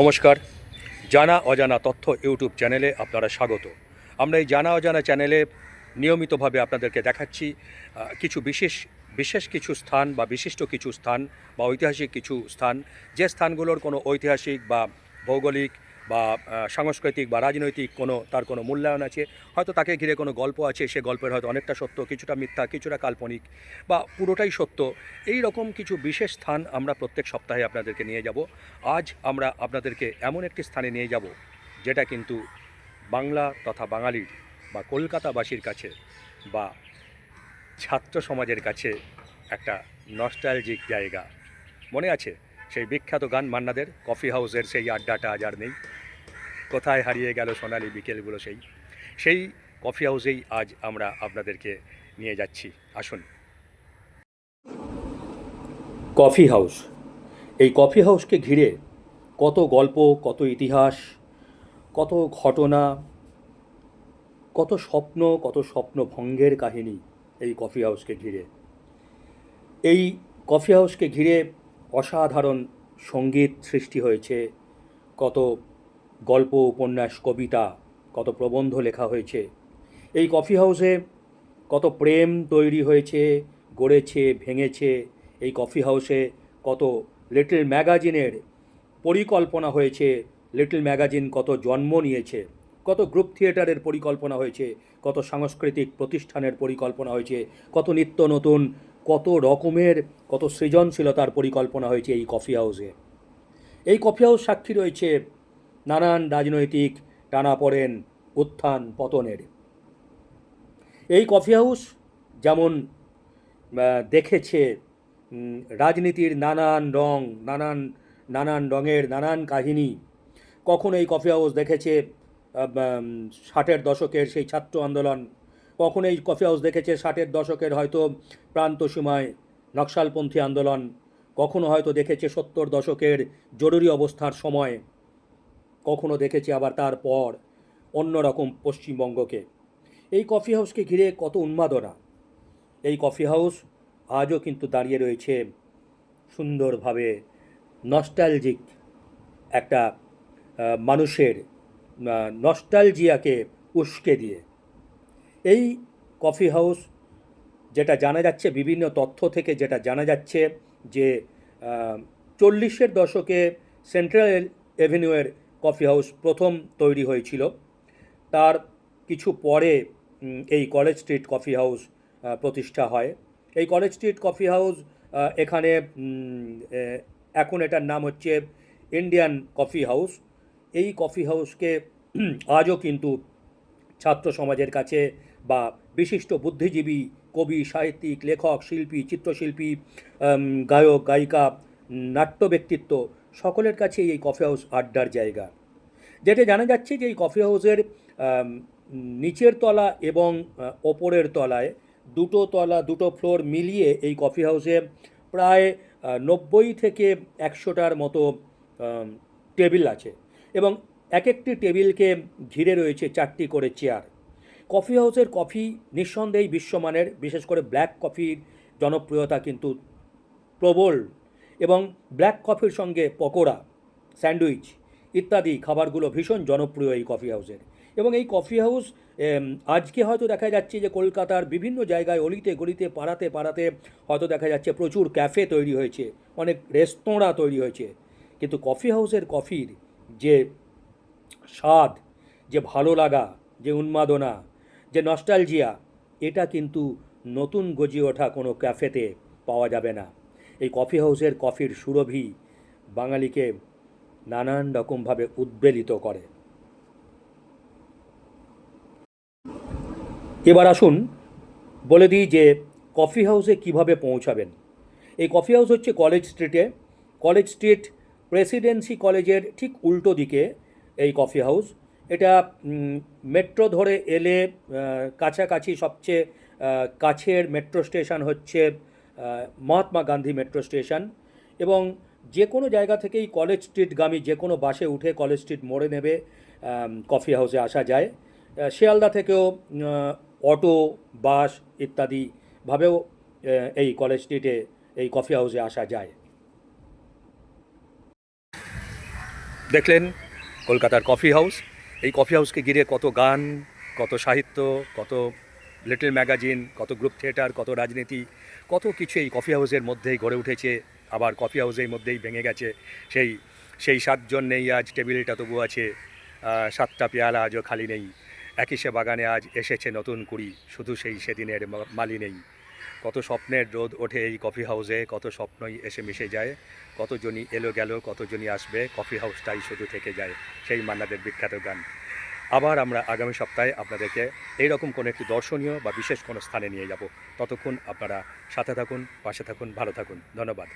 নমস্কার। জানা অজানা তথ্য ইউটিউব চ্যানেলে আপনারা স্বাগত। আমরা এই জানা অজানা চ্যানেলে নিয়মিতভাবে আপনাদেরকে দেখাচ্ছি কিছু বিশেষ বিশেষ কিছু স্থান বা বিশিষ্ট কিছু স্থান বা ঐতিহাসিক কিছু স্থান, যে স্থানগুলোর কোনো ঐতিহাসিক বা ভৌগোলিক বা সাংস্কৃতিক বা রাজনৈতিক কোনো, তার কোনো মূল্যায়ন আছে। হয়তো তাকে ঘিরে কোনো গল্প আছে, সে গল্পের হয়তো অনেকটা সত্য, কিছুটা মিথ্যা, কিছুটা কাল্পনিক বা পুরোটাই সত্য। এই রকম কিছু বিশেষ স্থান আমরা প্রত্যেক সপ্তাহে আপনাদেরকে নিয়ে যাব। আজ আমরা আপনাদেরকে এমন একটি স্থানে নিয়ে যাব, যেটা কিন্তু বাংলা তথা বাঙালির বা কলকাতাবাসীর কাছে বা ছাত্র সমাজের কাছে একটা নস্টালজিক জায়গা। মনে আছে? সেই বিখ্যাত গান মান্নাদের, কফি হাউসের সেই আড্ডাটা আজ আর নেই। কোথায় হারিয়ে গেল সোনালি বিকেলগুলো সেই সেই কফি হাউসেই আজ আমরা আপনাদেরকে নিয়ে যাচ্ছি। আসুন। Coffee house. এই কফি হাউসকে ঘিরে কত গল্প, কত ইতিহাস, কত ঘটনা, কত স্বপ্ন কত স্বপ্ন ভঙ্গের কাহিনী এই কফি হাউসকে ঘিরে। এই কফি হাউসকে ঘিরে অসাধারণ সংগীত সৃষ্টি হয়েছে, কত গল্প, উপন্যাস, কবিতা, কত প্রবন্ধ লেখা হয়েছে। এই কফি হাউসে কত প্রেম তৈরি হয়েছে, গড়েছে, ভেঙেছে। এই কফি হাউসে কত লিটল ম্যাগাজিনের পরিকল্পনা হয়েছে লিটল ম্যাগাজিন কত জন্ম নিয়েছে। কত গ্রুপ থিয়েটারের পরিকল্পনা হয়েছে, কত সাংস্কৃতিক প্রতিষ্ঠানের পরিকল্পনা হয়েছে, কত নিত্য নতুন, কত রকমের, কত সৃজনশীলতার পরিকল্পনা হয়েছে এই কফি হাউসে এই কফি হাউস সাক্ষী রয়েছে নানান রাজনৈতিক টানাপড়েন উত্থান পতনের। এই কফি হাউস যেমন দেখেছে রাজনীতির নানান রং, নানান নানান রঙের নানান কাহিনী। কখন এই কফি হাউস দেখেছে ষাটের দশকের সেই ছাত্র আন্দোলন? কখন এই কফি হাউস দেখেছে, ষাটের দশকের হয়তো প্রান্ত সীমায় নকশালপন্থী আন্দোলন? কখনো হয়তো দেখেছে সত্তর দশকের জরুরি অবস্থার সময়? কখনো দেখেছি আবার তারপর অন্যরকম পশ্চিমবঙ্গকে। এই কফি হাউসকে ঘিরে কত উন্মাদনা। এই কফি হাউস আজও কিন্তু দাঁড়িয়ে রয়েছে সুন্দরভাবে নস্টালজিক একটা মানুষের নস্টালজিয়াকে উস্কে দিয়ে। এই কফি হাউস যেটা জানা যাচ্ছে, বিভিন্ন তথ্য থেকে যেটা জানা যাচ্ছে যে চল্লিশের দশকে সেন্ট্রাল এভিনিউয়ের কফি হাউস প্রথম তৈরি হয়েছিল। তার কিছু পরে এই কলেজ স্ট্রিট কফি হাউস প্রতিষ্ঠা হয়। এই কলেজ স্ট্রিট কফি হাউস এখানে এখন এটার নাম হচ্ছে ইন্ডিয়ান কফি হাউস। এই কফি হাউসকে, আজও কিন্তু ছাত্র সমাজের কাছে বা বিশিষ্ট বুদ্ধিজীবী, কবি, সাহিত্যিক, লেখক, শিল্পী, চিত্রশিল্পী গায়ক, গায়িকা নাট্য ব্যক্তিত্ব সকলের কাছে এই কফি হাউস আড্ডার জায়গা। যেটা জানা যাচ্ছে যে এই কফি হাউসের নিচের তলা এবং ওপরের তলায় দুটো তলা, দুটো ফ্লোর মিলিয়ে এই কফি হাউসে প্রায় নব্বই থেকে একশোটার মতো টেবিল আছে এবং এক একটি টেবিলকে ঘিরে রয়েছে চারটি করে চেয়ার। কফি হাউসের কফি নিঃসন্দেহেই বিশ্বমানের, বিশেষ করে ব্ল্যাক কফির জনপ্রিয়তা কিন্তু প্রবল এবং ব্ল্যাক কফির সঙ্গে পকোড়া, স্যান্ডউইচ ইত্যাদি খাবারগুলো ভীষণ জনপ্রিয় এই কফি হাউসের। এবং এই কফি হাউস আজকে হয়তো দেখা যাচ্ছে যে কলকাতার বিভিন্ন জায়গায় অলিতে গলিতে, পাড়াতে পাড়াতে হয়তো দেখা যাচ্ছে প্রচুর ক্যাফে তৈরি হয়েছে, অনেক রেস্তোরাঁ তৈরি হয়েছে। কিন্তু কফি হাউসের কফির যে স্বাদ, যে ভালো লাগা, যে উন্মাদনা, যে নস্টালজিয়া, এটা কিন্তু নতুন গজিয়ে ওঠা কোনো ক্যাফেতে পাওয়া যাবে না। এই কফি হাউসের কফির সুরভি বাঙালিকে নানান রকমভাবে উদ্বেলিত করে। এবার আসুন বলে দিই যে কফি হাউসে কীভাবে পৌঁছাবেন। এই কফি হাউস হচ্ছে কলেজ স্ট্রিটে। কলেজ স্ট্রিট প্রেসিডেন্সি কলেজের ঠিক উল্টো দিকে এই কফি হাউস। এটা মেট্রো ধরে এলে কাছাকাছি সবচেয়ে কাছের মেট্রো স্টেশন হচ্ছে মহাত্মা গান্ধী মেট্রো স্টেশন এবং যে কোনো জায়গা থেকেই কলেজ স্ট্রিটগামী যে কোনো বাসে উঠে কলেজ স্ট্রিট মোড়ে নেবে কফি হাউসে আসা যায়। শিয়ালদা থেকেও অটো বাস ইত্যাদিভাবেও এই কলেজ স্ট্রিটে এই কফি হাউসে আসা যায়। দেখলেন কলকাতার কফি হাউস এই কফি হাউসকে ঘিরে কত গান, কত সাহিত্য, কত লিটল ম্যাগাজিন কত গ্রুপ থিয়েটার কত রাজনীতি, কত কিছু এই কফি হাউসের মধ্যেই গড়ে উঠেছে, আবার কফি হাউসের মধ্যেই ভেঙে গেছে। সেই সেই সাতজন নেই আজ, টেবিলটা তবু আছে সাতটা পেয়ালা আজও খালি নেই। একই সে বাগানে আজ এসেছে নতুন কুড়ি, শুধু সেই সেদিনের মালি নেই। কত স্বপ্নের রোদ ওঠে এই কফি হাউসে কত স্বপ্নই এসে মিশে যায়। কতজনই এলো গেল, কতজনই আসবে কফি হাউসটাই শুধু থেকে যায়। সেই মান্নাদের বিখ্যাত গান। আবার আমরা আগামী সপ্তাহে আপনাদেরকে এইরকম কোনো একটি দর্শনীয় বা বিশেষ কোনো স্থানে নিয়ে যাব। ততক্ষণ আপনারা সাথে থাকুন, পাশে থাকুন, ভালো থাকুন। ধন্যবাদ।